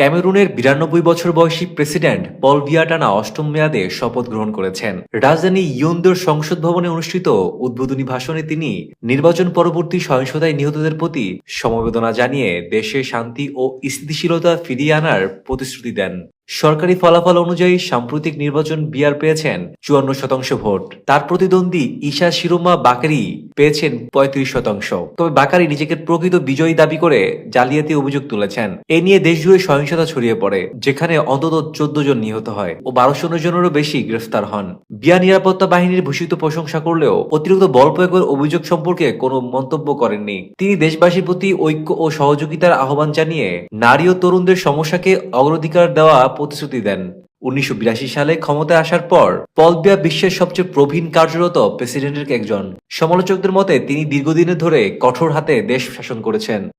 ক্যামেরুনের বিরানব্বই বছর বয়সী প্রেসিডেন্ট পল বিয়াটানা অষ্টম মেয়াদে শপথ গ্রহণ করেছেন। রাজধানী ইয়ন্দর সংসদ ভবনে অনুষ্ঠিত উদ্বোধনী ভাষণে তিনি নির্বাচন পরবর্তী সহিংসতায় নিহতদের প্রতি সমবেদনা জানিয়ে দেশে শান্তি ও স্থিতিশীলতা ফিরিয়ে আনার প্রতিশ্রুতি দেন। সরকারি ফলাফল অনুযায়ী সাম্প্রতিক নির্বাচন বিয়ার পেয়েছেন চুয়ান্ন শতাংশ ভোট। তার প্রতিদ্বন্দ্বী ঈশা শিরোমা বাকারি পেয়েছেন পঁয়ত্রিশ শতাংশ। তবে বাকারি নিজেকে প্রকৃত বিজয়ী দাবি করে জালিয়াতি অভিযোগ তুলেছেন। এ নিয়ে দেশজুড়ে সহিংসতা ছড়িয়ে পড়ে, যেখানে অন্তত চোদ্দ জন নিহত হয় ও বারোশো জনেরও বেশি গ্রেফতার হন। বিয়া নিরাপত্তা বাহিনীর ভূষিত প্রশংসা করলেও অতিরিক্ত বল প্রয়োগের অভিযোগ সম্পর্কে কোনো মন্তব্য করেননি। তিনি দেশবাসীর প্রতি ঐক্য ও সহযোগিতার আহ্বান জানিয়ে নারী ও তরুণদের সমস্যাকে অগ্রাধিকার দেওয়া প্রতিশ্রুতি দেন। উনিশশো বিরাশি সালে ক্ষমতায় আসার পর পলবিয়া বিশ্বের সবচেয়ে প্রবীণ কার্যরত প্রেসিডেন্টের একজন। সমালোচকদের মতে, তিনি দীর্ঘদিনের ধরে কঠোর হাতে দেশ শাসন করেছেন।